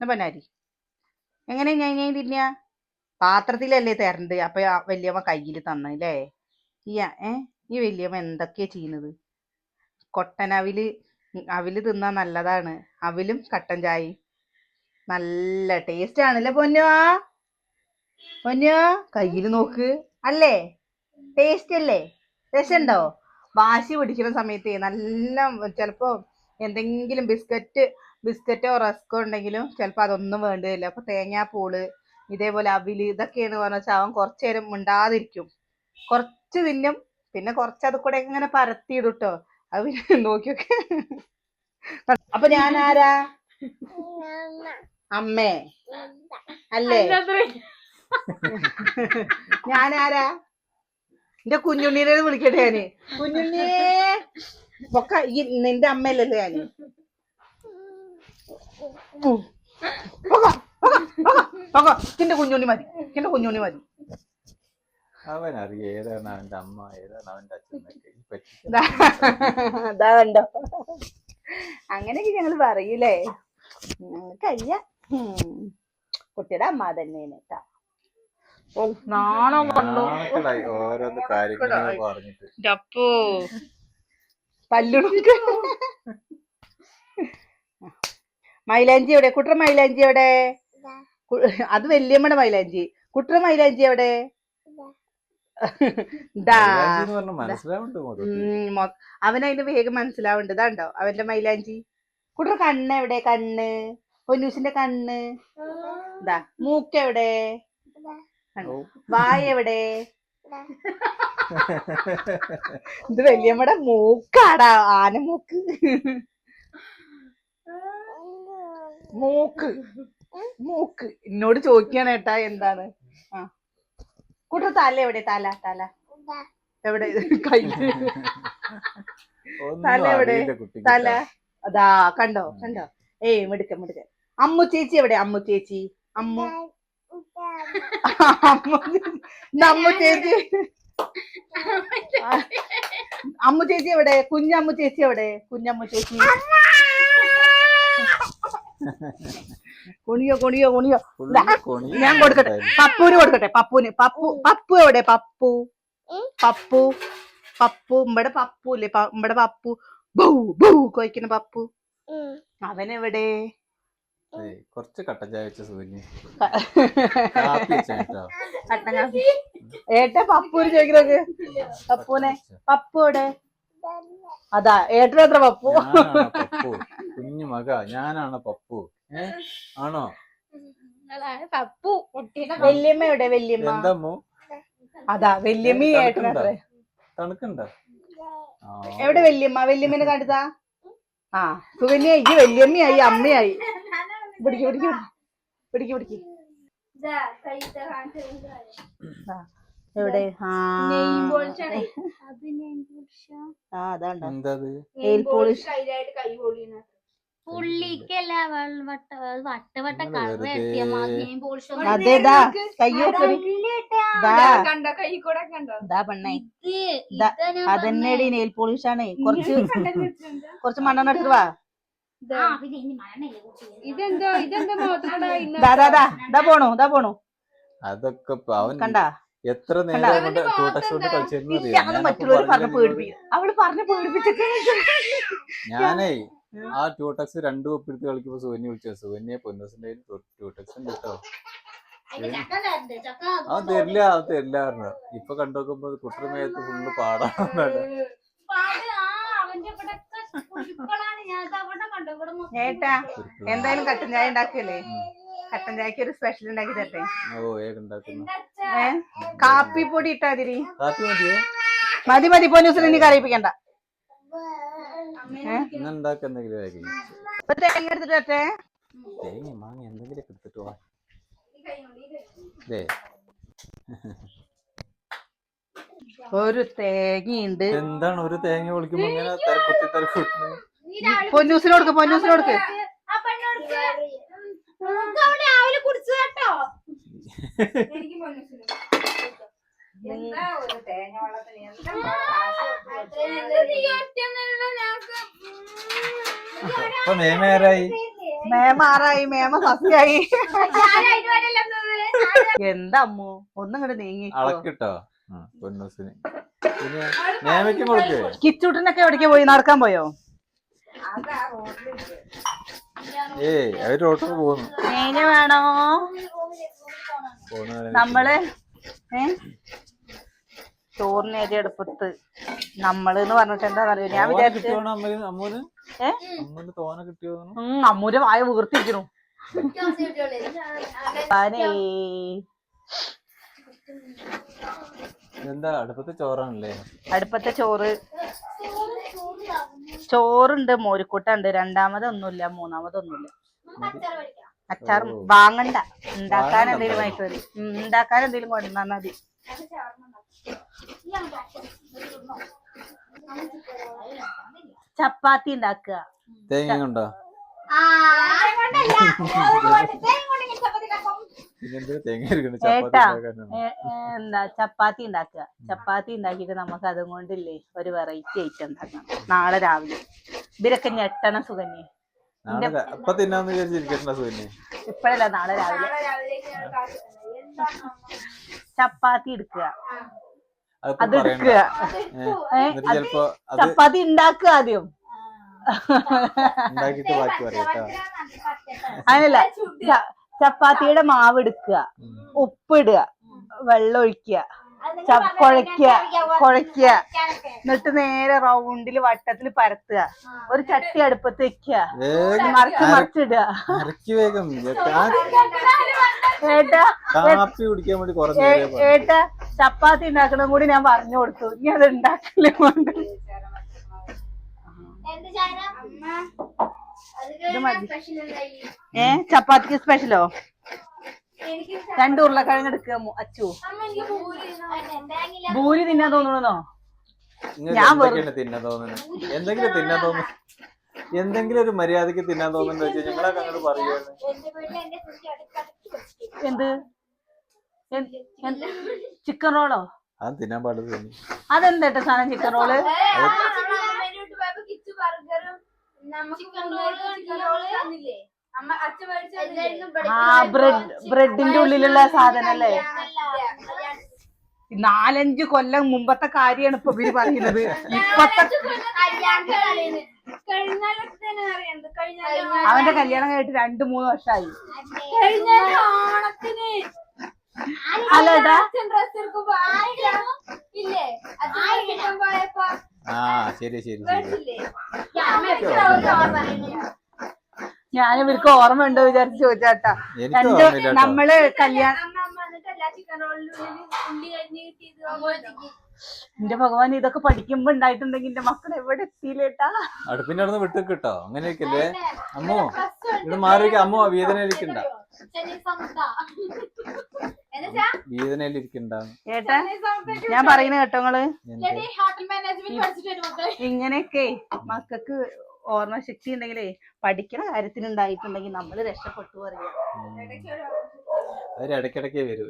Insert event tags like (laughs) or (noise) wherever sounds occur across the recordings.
എന്നാ പനാരി എങ്ങനെ ഞാൻ ഞാൻ തിന്നാ പാത്രത്തിലല്ലേ തരണ്ട്. അപ്പൊ വലിയമ്മ കയ്യിൽ തന്നല്ലേ ആ- ഏ? ഈ വല്യമ്മ എന്തൊക്കെയാ ചെയ്യുന്നത്? കൊട്ടനവിൽ അവിൽ തിന്നാൻ നല്ലതാണ്. അവിലും കട്ടൻ ചായയും. നല്ല ടേസ്റ്റ് ആണല്ലേ പൊന്നുവാ പൊന്നോ? കയ്യിൽ നോക്ക്. അല്ലേ? ടേസ്റ്റ് അല്ലേ? രസമുണ്ടോ വാശി പിടിക്കുന്ന സമയത്ത് നല്ല ചിലപ്പോ എന്തെങ്കിലും ബിസ്ക്കറ്റ് ബിസ്ക്കറ്റോ റസ്കോ ഉണ്ടെങ്കിലും ചിലപ്പോൾ അതൊന്നും വേണ്ടതില്ല അപ്പൊ തേങ്ങാപ്പൂൾ ഇതേപോലെ അവിൽ ഇതൊക്കെയാണ് പറഞ്ഞാൽ അവൻ കുറച്ചു നേരം മിണ്ടാതിരിക്കും. കുറച്ച് തിന്നും പിന്നെ കുറച്ച് അത് കൂടെ ഇങ്ങനെ പരത്തിയിടും ട്ടോ. അത് പിന്നെ നോക്കിയൊക്കെ അപ്പൊ ഞാൻ ആരാ? അമ്മേ. അല്ലേ? ഞാൻ ആരാ? എന്റെ കുഞ്ഞുണ്ണീനെ വിളിക്കട്ടെ ഞാൻ. കുഞ്ഞുണ്ണിയേ ഒക്കെ ഈ നിന്റെ അമ്മയല്ലല്ലോ ഞാൻ. എന്റെ കുഞ്ഞുണ്ണി മതി. എന്റെ കുഞ്ഞുണ്ണി മതി. അവൻ അറിയാം ഏതാണ് അവന്റെ അമ്മ ഏതാണ് അവന്റെ അച്ഛൻ കണ്ടോ. അങ്ങനെയൊക്കെ ഞങ്ങൾ പറയൂലേ. ഞങ്ങൾക്കല്ല കുട്ടിയുടെ അമ്മ തന്നെയാണ് കേട്ടാ. ഓ നാണം കൊണ്ടോ. ഓരോന്ന് കാര്യങ്ങൾ പറഞ്ഞിട്ട്. അപ്പോ പല്ലുടുക്ക് മൈലാഞ്ചി എവിടെ? കുട്ടറ മൈലാഞ്ചി എവിടെ? അത് വല്യമ്മയുടെ മൈലാഞ്ചി. കുട്ടറ മൈലാഞ്ചി എവിടെ? അവനതിന് വേഗം മനസ്സിലാവുന്നുണ്ട്. ഇതാണ്ടോ അവന്റെ മൈലാഞ്ചി. കുട്ടറ കണ്ണ് എവിടെ? കണ്ണ്. പൊന്നൂസിന്റെ കണ്ണ്. ഇതാ. മൂക്ക് എവിടെ. വായ എവിടെ? ഇത് വല്യമ്മയുടെ മൂക്കാടാ. ആന മൂക്ക്. മൂക്ക്. മൂക്ക്. എന്നോട് ചോദിക്കാണ് ഏട്ടാ എന്താണ്? ആ. കൂട്ടർ തല എവിടെ? തല തല. എവിടെ? കൈ തല എവിടെ? തല. അതാ കണ്ടോ കണ്ടോ? ഏയ് മിടുക്ക മിടുക്ക അമ്മു ചേച്ചി എവിടെ? അമ്മു ചേച്ചി. അമ്മു. അമ്മു ചേച്ചി. അമ്മു ചേച്ചി. എവിടെ? കുഞ്ഞമ്മു ചേച്ചി എവിടെ? കുഞ്ഞമ്മു ചേച്ചി. കുണിയോ കുണിയോ കുണിയോ. ഞാൻ കൊടുക്കട്ടെ. പപ്പുവിന് കൊടുക്കട്ടെ പപ്പുവിന്. പപ്പു പപ്പു എവിടെ? പപ്പു. പപ്പു. പപ്പു. ഇവിടെ പപ്പു ഇല്ലേ? ഇവിടെ പപ്പു. ബൂ ബൗ കൊയ്ക്കുന്ന പപ്പു. അവനെവിടെ? കുറച്ച് കട്ടൻ ചായ വെച്ച സൂര്യ (laughs) കട്ടൻ കാപ്പി. ഏട്ടാ പപ്പൂര് ചോദിക്കുന്നത് പപ്പുനെ പപ്പു എവിടെ? അതാ ഏട്ടനെത്ര പപ്പു. കുഞ്ഞു മക ഞാനാണ് പപ്പു. ഏ? ആണോ? പപ്പു. വല്യമ്മയുടെ വല്യമ്മ എവിടെ? വല്യമ്മ? എന്തമ്മു? അതാ വല്യമ്മ ഏട്ടൻ തണുക്കുണ്ടോ? എവിടെ വല്യമ്മ? വല്യമ്മനെ കണ്ടതാ ആ സുകന്യ ഈ വല്യമ്മയായി അമ്മയായി. പിടിക്ക് പിടിക്ക് പിടിക്ക് പിടിക്ക്. എവിടെ? ആ. ആ അതാണ്ടോ. കൈ പോളിഷ് പുള്ളിക്കല്ല വട്ട വട്ട വട്ട നിങ്ങൾ കളർ എത്തിയ മാതിരി പോളിഷ് അതേതാ കയ്യോക്ക് ദാ കണ്ടോ? കൈ കൂടെ കണ്ടോ? ദാ പെണ്ണേ. ഇത് ദാ, അതന്നെടി നെയിൽ പോളിഷ് ആണ് കുറച്ച് കൊറച്ച് മണ്ണെണ്ണ എടുത്തിട്ട് വാ. ഇതെന്തോ ഇതെന്താ ദാ ദാ ദാ ദാ പോണു ദാ പോണു. അതൊക്കെ അവൻ കണ്ടാ? എത്ര നേരം കണ്ടാ? മറ്റുള്ളവർ പറഞ്ഞ് പേടിപ്പിക്കും. അവൾ പറഞ്ഞ് പേടിപ്പിച്ചിട്ട് (laughs) ഞാനേ ആ ട്യൂട്ടക്സ് രണ്ടു ഒപ്പിടുത്ത് കളിക്കുമ്പോ സുവന്യ വിളിച്ചു സുവന്യെ പൊന്നസിന്റെ ട്യൂട്ടക്സ് ഉണ്ട് കേട്ടോ. ആ തരില്ല അത് തരില്ല പറഞ്ഞു. ഇപ്പൊ കണ്ടോക്കുമ്പോ കുട്ടിമേത്ത് ഫുള്ള് പാടാണ്. ഏട്ടാ എന്തായാലും കട്ടൻ ചായ ഉണ്ടാക്കിയല്ലേ? കട്ടൻ ചായക്ക് ഒരു സ്പെഷ്യൽ ഉണ്ടാക്കി തരട്ടെ? കാപ്പി പൊടി ഇട്ടാതിരി. മതി മതി പോലീസിൽ ഇനി കറിയിപ്പിക്കണ്ട. തേങ്ങ എടുത്തിട്ട് തരട്ടെ തേങ്ങ മാങ്ങ എന്തെങ്കിലും എടുത്തിട്ട് വാ. ദേ. ഒരു തേങ്ങയുണ്ട്. എന്താണ് ഒരു തേങ്ങ വിളിക്കുമ്പോ ഇങ്ങനെ തരക്കുത്തി തരക്കുത്തി പൊന്നൂസിന് കൊടുക്ക പൊന്നൂസിന് കൊടുക്ക. രാവിലെ കുടിച്ചു കേട്ടോ തേങ്ങ വെള്ളത്തിന്? അപ്പൊ മേമ ആറായി മേമ സസ്യായി എന്താ അമ്മു? ഒന്നും ഇങ്ങോട്ട് നീങ്ങി അളക്കിട്ടോ? പൊന്നൂസിന് പിന്നെ നേമയ്ക്കും കൊടുക്കേ. കിച്ചൂട്ടനൊക്കെ എവിടേക്ക് പോയി? നടക്കാൻ പോയോ? ഏയ് അവർ പോകുന്നു. വേണോ. നമ്മൾ ഏ? ചോറിന് അടുപ്പത്ത് നമ്മൾ എന്ന് പറഞ്ഞിട്ട് എന്താ പറയുക? ഞാൻ വിചാരിച്ചു അമ്മന്? ഉം. വായ വീർത്തിരിക്കണു എന്താ അടുപ്പത്തെ ചോറാണല്ലേ? അടുപ്പത്തെ ചോറ്. ചോറുണ്ട് മോരിക്കൂട്ടുണ്ട്. രണ്ടാമതൊന്നുമില്ല മൂന്നാമതൊന്നുമില്ല. അച്ചാർ വാങ്ങണ്ട. ഉണ്ടാക്കാൻ എന്തെങ്കിലും ആയിട്ട് മതി ഉണ്ടാക്കാൻ എന്തെങ്കിലും കൊണ്ടുവന്നാ മതി. അത് ചപ്പാത്തി ഉണ്ടാക്കുക. തേങ്ങ ഉണ്ടോ എന്താ ചപ്പാത്തി ഉണ്ടാക്കുക. ചപ്പാത്തി ഉണ്ടാക്കിയിട്ട് നമുക്ക് അതും കൊണ്ടില്ലേ ഒരു വെറൈറ്റി ഐറ്റം ഉണ്ടാക്കണം നാളെ രാവിലെ. ഇവരൊക്കെ ഞെട്ടണ സുഖന്നെ ഇപ്പഴല്ല നാളെ രാവിലെ. ചപ്പാത്തി എടുക്കുക. അതിപ്പോ അത് പറയണ്ട. എടുക്കുക ഏ, ഏ, എന്നിട്ട് അത് ചെലപ്പോ അത് ചപ്പാത്തി ഉണ്ടാക്കുക ആദ്യം. ഉണ്ടാക്കിട്ട് ബാക്കി അങ്ങനല്ല ചപ്പാത്തിയുടെ മാവ് എടുക്കുക. ഉപ്പിടുക. വെള്ളം ഒഴിക്കുക കൊഴക്കുക കുഴയ്ക്കുക എന്നിട്ട് നേരെ റൗണ്ടിൽ വട്ടത്തിൽ പരത്തുക. ഒരു ചട്ടി അടുപ്പത്ത് വെക്കുക. മറിച്ച് മറിച്ചിടുക. ഇറക്കി വേഗം. ആ ഏട്ടാ ചപ്പാത്തി ഉണ്ടാക്കണം കൂടി ഞാൻ പറഞ്ഞു കൊടുത്തു. ഇനി അത് ഉണ്ടാക്കില്ല കൊണ്ട്. ഏ ചപ്പാത്തിക്ക് സ്പെഷ്യലോ രണ്ട് ഉരുളക്കിഴങ്ങ് എടുക്കുക അച്ചു. അമ്മ എനിക്ക് പൂരി തേങ്ങില്ല ഭൂരി തിന്നാൻ തോന്നണോ ഞാൻ തിന്നാൻ തോന്നുന്നത്? എന്തെങ്കിലും തിന്നാൻ തോന്നുന്നു എന്തെങ്കിലും ഒരു മര്യാദയ്ക്ക് തിന്നാൻ തോന്നുന്നു വെച്ചാൽ ഞങ്ങളൊക്കെ അങ്ങോട്ട് പറയുകയാണ് എന്ത്? ചിക്കൻ റോളോ? അത് തിന്നാൻ പാടില്ല തോന്നി അതെന്താ സാധനം ചിക്കൻ റോൾ? ബർഗറും നമുക്ക് ആ ബ്രെഡ് ബ്രെഡിന്റെ ഉള്ളിലുള്ള സാധനം അല്ലേ? നാലഞ്ച് കൊല്ലം മുമ്പത്തെ കാര്യമാണ് ഇപ്പൊ ഇവർ പറയുന്നത്. ഇപ്പത്തെ അവന്റെ കല്യാണം കഴിഞ്ഞിട്ട് രണ്ടു മൂന്ന് വർഷമായി. പോയപ്പോ ആ ശരി ശരി ശരി. ഞാൻ ഇവർക്ക് ഓർമ്മ ഉണ്ടോ വിചാരിച്ച് ചോദിച്ചാട്ടാ. രണ്ട് നമ്മൾ കല്യാണം എന്റെ ഭഗവാൻ ഇതൊക്കെ പഠിക്കുമ്പോ ഉണ്ടായിട്ടുണ്ടെങ്കിൽ എന്റെ മക്കൾ എവിടെ എത്തിയില്ലേട്ടാ? അടുപ്പിന്റെ അവിടെ വിട്ടു കിട്ടോ അങ്ങനെയൊക്കെയല്ലേ അമ്മോ ഇവിടെ മാറി അമ്മോ വേദന ഇരിക്കണ്ട ഏട്ടാ ഞാൻ പറയുന്ന കേട്ടോ നിങ്ങൾ. എന്ത്? ഹോട്ടൽ മാനേജ്മെന്റ് പഠിച്ചിട്ട് വരും ഇങ്ങനെയൊക്കെ മക്കൾക്ക് ഓർമ്മശക്തി ഉണ്ടെങ്കിലേ പഠിക്കണ കാര്യത്തിന് ഉണ്ടായിട്ടുണ്ടെങ്കിൽ നമ്മൾ രക്ഷപ്പെട്ടു പറയാം. ഇടയ്ക്കിടയ്ക്കേ വരൂ.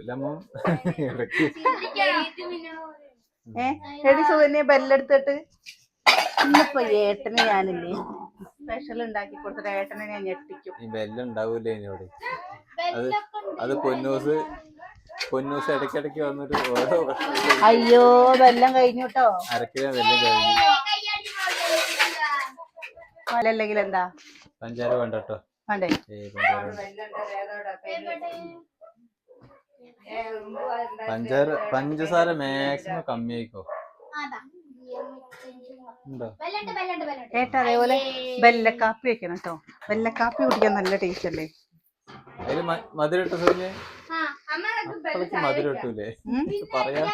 എടി സുകന്യ ബെല്ലെടുത്തിട്ട്. ഇന്നിപ്പോ ഏട്ടന് ഞാനില്ലേ. സ്പെഷ്യൽ ഉണ്ടാക്കി കൊടുത്തിട്ട് ഏട്ടനെ ഞാൻ ഞെട്ടിക്കും. ഈ ബെല്ല് ഉണ്ടാവൂലേ ഇനിയോട്? അത് അത് പൊന്നൂസ് പൊന്നൂസ് ഇടയ്ക്കിടയ്ക്ക് വന്നിട്ട് ഓരോ അയ്യോ വെല്ലം കഴിഞ്ഞു കേട്ടോ അരക്കിലോ വെല്ലം കഴിഞ്ഞു. അല്ലെങ്കിൽ എന്താ? പഞ്ചാര വേണ്ട കേട്ടോ വേണ്ടേ? ഏയ് പഞ്ചാര പഞ്ചസാര മാക്സിമം കമ്മി ആയിക്കോ ഏട്ടാ അതേപോലെ വെല്ലക്കാപ്പി വെക്കണം കേട്ടോ വെല്ലക്കാപ്പി കുടിക്കാൻ നല്ല ടേസ്റ്റ് അല്ലേ? അതിൽ മധുരം ഇട്ട സൂര്യ ഇട്ടൂലേ? പറയാ.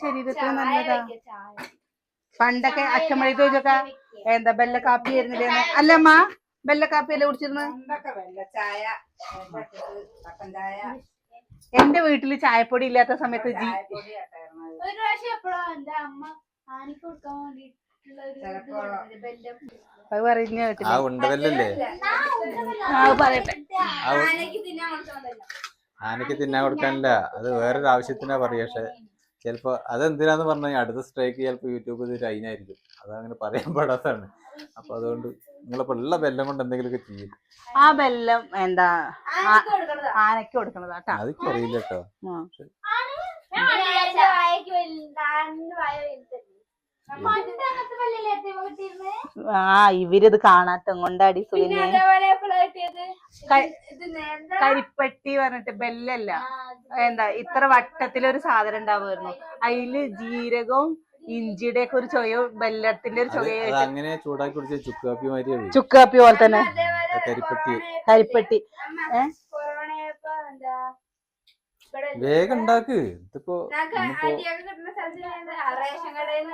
ശരീരത്തിന് നല്ലതാ. പണ്ടൊക്കെ അച്ഛമ്മഴി ചോദിച്ചൊക്കെ എന്താ ബെല്ല കാപ്പി ആയിരുന്നില്ലേ അല്ല അമ്മ ബെല്ലക്കാപ്പി അല്ലേ കുടിച്ചിരുന്നത്? ചായ എന്റെ വീട്ടിൽ ചായപ്പൊടി ഇല്ലാത്ത സമയത്ത് ജി ആനിക്ക്. അത്. കേട്ടില്ല. പറയട്ടെ. തിന്നാൻ കൊടുക്കാനില്ല. അത് വേറൊരു ആവശ്യത്തിനാ പറയുക പക്ഷെ. ചിലപ്പോ അതെന്തിനാന്ന് പറഞ്ഞാൽ അടുത്ത സ്ട്രൈക്ക് ചിലപ്പോൾ യൂട്യൂബ് ഇത് അതിനായിരിക്കും അതങ്ങനെ പറയാൻ പാടാത്തതാണ്. അപ്പൊ അതുകൊണ്ട് നിങ്ങളിപ്പോ ഉള്ള ബെല്ലം കൊണ്ട് എന്തെങ്കിലുമൊക്കെ ചെയ്യും. ആ ബെല്ലം എന്താ? ആനക്ക് കൊടുക്കണതാ. ആനയ്ക്ക് കൊടുക്കണതാ കേട്ടാ അതൊക്കെ അറിയില്ല കേട്ടോ ആ ഇവരിത് കാണാത്ത കൊണ്ടാടി പിന്നെ കരിപ്പട്ടി അതേപോലെ എപ്പോഴാ ഇത് നേന്താ? കരിപ്പെട്ടി പറഞ്ഞിട്ട് ബെല്ലല്ല. എന്താ ഇത്ര വട്ടത്തിലൊരു സാധനം ഉണ്ടാവുമായിരുന്നു. അതിൽ ജീരകവും ഇഞ്ചിയുടെ ഒക്കെ ഒരു ചൊയ ബെല്ലത്തിന്റെ ഒരു ചുക്കാപ്പി അങ്ങനെ ചൂടാക്കി കുടിച്ച ചുക്കാപ്പി ചുക്കാപ്പി ചുക്ക് പോലെ തന്നെ. കരിപ്പട്ടി. കരിപ്പെട്ടി. ഏഹ് ഏ? കൊറോണയപ്പോ എന്താ ഇവിടെ വേഗം ഉണ്ടാക്ക്. ഇതിപ്പോ അരി കിട്ടുന്ന സ്ഥലത്തിന്റെ പേരെന്താണ്. റേഷൻ കടയിൽ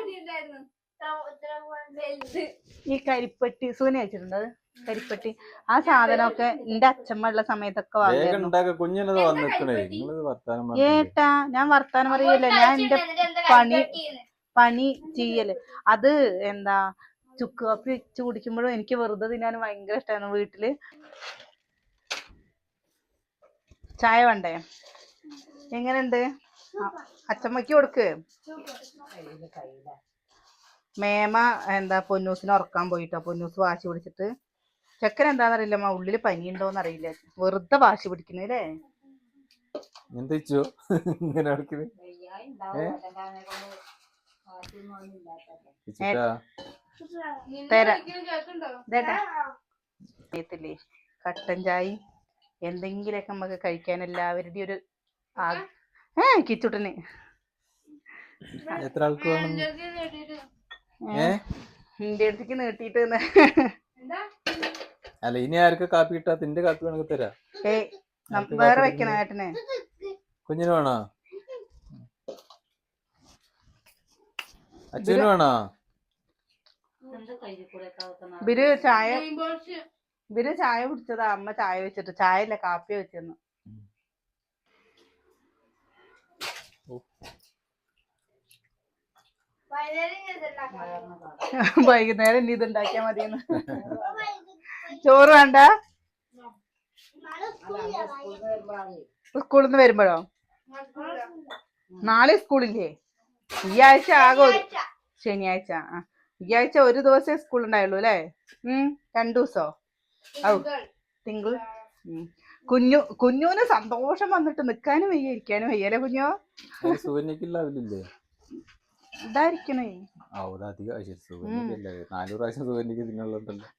കിട്ടിയിട്ടുണ്ടായിരുന്നു. ഈ കരിപ്പെട്ടി സൂന വെച്ചിട്ടുണ്ട് കരിപ്പെട്ടി. ആ സാധനമൊക്കെ എന്റെ അച്ഛമ്മ ഉള്ള സമയത്തൊക്കെ പറഞ്ഞിട്ട്. ഏട്ടാ ഞാൻ വർത്താനം അറിയില്ല ഞാൻ എന്റെ പണി പണി ചെയ്യൽ. അത് എന്താ ചുക്ക് കാപ്പി വെച്ച് കുടിക്കുമ്പോഴും എനിക്ക് വെറുതെ തിന്നാൻ ഭയങ്കര ഇഷ്ടമാണ് വീട്ടിൽ. ചായ വേണ്ടേ? എങ്ങനെയുണ്ട്? അച്ഛമ്മക്ക് അച്ചമ്മക്ക് കൊടുക്ക്. മേമ എന്താ പൊന്നൂസിനെ ഉറക്കാൻ പോയിട്ടോ? പൊന്നൂസ് വാശി പിടിച്ചിട്ട്. ചെക്കൻ എന്താണെന്നറിയില്ല മാ ഉള്ളിൽ പനി ഉണ്ടോന്ന് അറിയില്ല. വെറുതെ വാശി പിടിക്കുന്നല്ലേ അറിയത്തില്ലേ? കട്ടൻ ചായ എന്തെങ്കിലുമൊക്കെ നമുക്ക് കഴിക്കാൻ എല്ലാവരുടെയും ഒരു കിച്ചുട്ടന്. എത്ര ആൾക്ക് വേണം? എന്റെ അടുത്തേക്ക് നീട്ടിയിട്ട് നിന്ന് അല്ല ഇനി ആർക്ക് കാപ്പി കിട്ടാ? തിന്റെ കാപ്പി വേണമെങ്കിൽ തരാ. വേറെ വെക്കണ ഏട്ടന്. കുഞ്ഞിന് വേണോ? അച്ഛന് വേണോ? ബിരു ചായ ബിരു ചായ കുടിച്ചതാ. അമ്മ ചായ വെച്ചിട്ട്. ചായ അല്ല കാപ്പി വെച്ചെന്ന്. വൈകുന്നേരം ഇനി ഇത് ഉണ്ടാക്കിയാ (laughs) മതിയെന്ന്. ചോറ് വേണ്ട? സ്കൂളിൽ നിന്ന് വരുമ്പോഴോ? നാളെ സ്കൂളില്ലേ? ഈ ആഴ്ച ആകെ ശനിയാഴ്ച. ആ. ഈ ആഴ്ച ഒരു ദിവസമേ സ്കൂൾ ഉണ്ടായുള്ളൂ അല്ലേ? ഉം രണ്ടു ദിവസോ? ഔ തിങ്കൾ ഉം. കുഞ്ഞു കുഞ്ഞുവിന് സന്തോഷം വന്നിട്ട് നിക്കാനും വയ്യ ഇരിക്കാനും വയ്യല്ലേ കുഞ്ഞോ? അവലില്ലേ ഇതായിരിക്കണേ.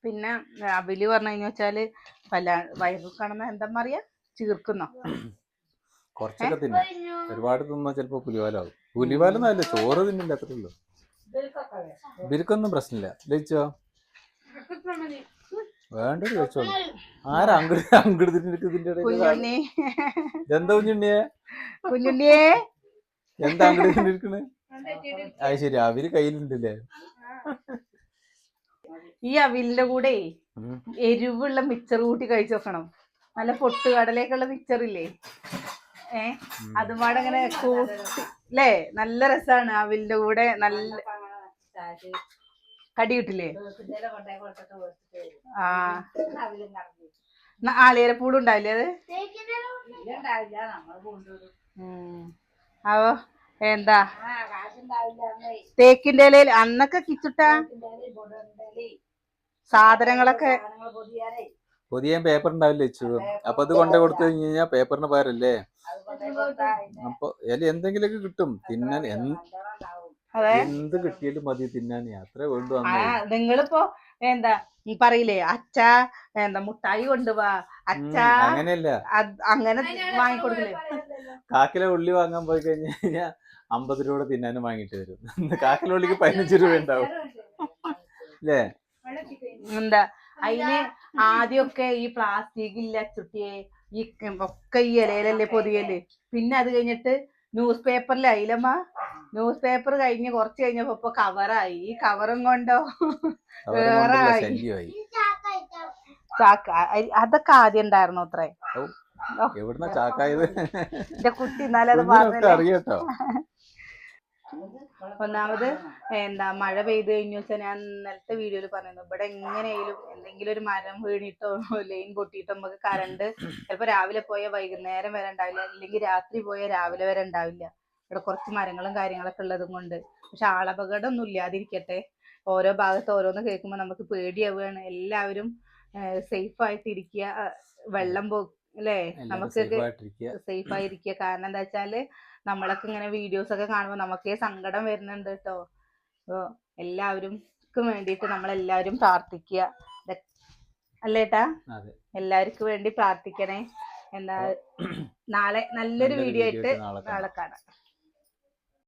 പിന്നെ അവൽ പറഞ്ഞു വെച്ചാൽ പല വയറിൽ കാണുന്ന എന്താ പറയാ ചീർക്കുന്നോ? കുറച്ചൊക്കെ തിന്നാം. ഒരുപാട് തിന്നാ ചിലപ്പോ പുലിവാലാവും. പുലിവാലൊന്നും അല്ല ചോറ് തിന്നില്ല അത്രയുള്ളൂ ഇവർക്കൊന്നും പ്രശ്നമില്ല. ലയിച്ചോ വേണ്ടത് കഴിച്ചോളൂ ആരാ അങ്കിട് അങ്കിട് ഇതിന്റെ ഇടയിൽ എന്താ കുഞ്ഞുണ്ണിയെ? കുഞ്ഞുണ്ണിയേ. എന്താ അങ്ങനെ അത് ശരി. അവർ കയ്യിലുണ്ടല്ലേ? ഈ അവിലിന്റെ കൂടെ എരിവുള്ള മിച്ചർ കൂട്ടി കഴിച്ചു നോക്കണം. നല്ല പൊട്ടുകടലേക്കുള്ള മിച്ചർ ഇല്ലേ? ഏ? ഉം. അങ്ങനെ കൂട്ടി അല്ലേ നല്ല രസാണ് അവിലിന്റെ കൂടെ നല്ല കടി കിട്ടില്ലേ ആ ആളിയരപ്പൂടുണ്ടാവില്ലേ അത്? ഉം. എന്താ? തേക്കിന്റെ ഇലയിൽ അന്നൊക്കെ കിച്ചുട്ട? സാധനങ്ങളൊക്കെ പുതിയ പേപ്പർ ഉണ്ടാവില്ലേ അപ്പൊ അത് കൊണ്ടേ കൊടുത്തു കഴിഞ്ഞു കഴിഞ്ഞാൽ പേപ്പറിന് പകരല്ലേ? അപ്പൊ ഇല എന്തെങ്കിലുമൊക്കെ കിട്ടും. തിന്നാൻ എന്ത് അതെ. എന്ത് കിട്ടിയാലും മതി തിന്നാൻ അത്ര വേണ്ടു നിങ്ങളിപ്പോ എന്താ നീ പറയില്ലേ അച്ഛ എന്താ മുട്ടായി കൊണ്ടുപോവാ അച്ഛ അങ്ങനെയല്ല. അങ്ങനെ വാങ്ങിക്കൊടുക്കില്ലേ? കാക്കിലെ ഉള്ളി വാങ്ങാൻ പോയി കഴിഞ്ഞു അമ്പത് രൂപ തിന്നാനും വാങ്ങിട്ട് വരും. കാക്കലോളിക്ക് പതിനഞ്ച് രൂപ ഉണ്ടാവും. അല്ലേ എന്താ? അതിന് ആദ്യമൊക്കെ ഈ പ്ലാസ്റ്റിക് ഇല്ല ചുട്ടിയെ ഈ ഒക്കെ ഈ ഇലയിലല്ലേ പൊതിയൽ. പിന്നെ അത് കഴിഞ്ഞിട്ട് ന്യൂസ് പേപ്പറിലായില്ലമ്മ ന്യൂസ് പേപ്പർ കഴിഞ്ഞ് കുറച്ച് കഴിഞ്ഞപ്പോ ഇപ്പൊ കവറായി ഈ കവറും കൊണ്ടോ? വേറായി. ചാക്ക അതൊക്കെ ആദ്യം ഉണ്ടായിരുന്നു അത്രേ? എവിടുന്ന ചാക്കായത്? എന്റെ കുട്ടി എന്നാലും അത് കുഞ്ഞിനൊക്കെ പറഞ്ഞില്ലേ? അറിയാട്ടോ. ഒന്നാമത് എന്താ മഴ പെയ്ത് കഴിഞ്ഞു വെച്ചാൽ ഞാൻ ഇന്നലത്തെ വീഡിയോയിൽ പറയുന്നു ഇവിടെ എങ്ങനെയായാലും എന്തെങ്കിലും ഒരു മരം വീണിട്ടോ ലൈൻ പൊട്ടിയിട്ടോ നമുക്ക് കറണ്ട് ചിലപ്പോ രാവിലെ പോയാൽ വൈകുന്നേരം വരെ ഉണ്ടാവില്ല. അല്ലെങ്കിൽ രാത്രി പോയാൽ രാവിലെ വരെ ഉണ്ടാവില്ല. ഇവിടെ കുറച്ച് മരങ്ങളും കാര്യങ്ങളൊക്കെ ഉള്ളതും കൊണ്ട്. പക്ഷെ ആളപകടം ഒന്നും ഇല്ലാതിരിക്കട്ടെ. ഓരോ ഭാഗത്ത് ഓരോന്ന് കേൾക്കുമ്പോൾ നമുക്ക് പേടിയാവുകയാണ്. എല്ലാവരും സേഫ് ആയിട്ട് ഇരിക്കുക വെള്ളം പോ അല്ലേ? എല്ലാവരും നമുക്ക് safe ആയിട്ടിരിക്കുക. സേഫ് ആയിരിക്കുക. കാരണം എന്താ വെച്ചാൽ നമ്മളൊക്കെ ഇങ്ങനെ വീഡിയോസ് ഒക്കെ കാണുമ്പോൾ നമുക്കേ സങ്കടം വരുന്നുണ്ട് കേട്ടോ അപ്പൊ എല്ലാവരും വേണ്ടിയിട്ട് നമ്മളെല്ലാവരും പ്രാർത്ഥിക്കുക. ഇത- അല്ലേട്ടാ എല്ലാവർക്കും വേണ്ടി പ്രാർത്ഥിക്കണേ. എന്താ നാളെ നല്ലൊരു വീഡിയോ video ആയിട്ട്. നാളെ കാണാം.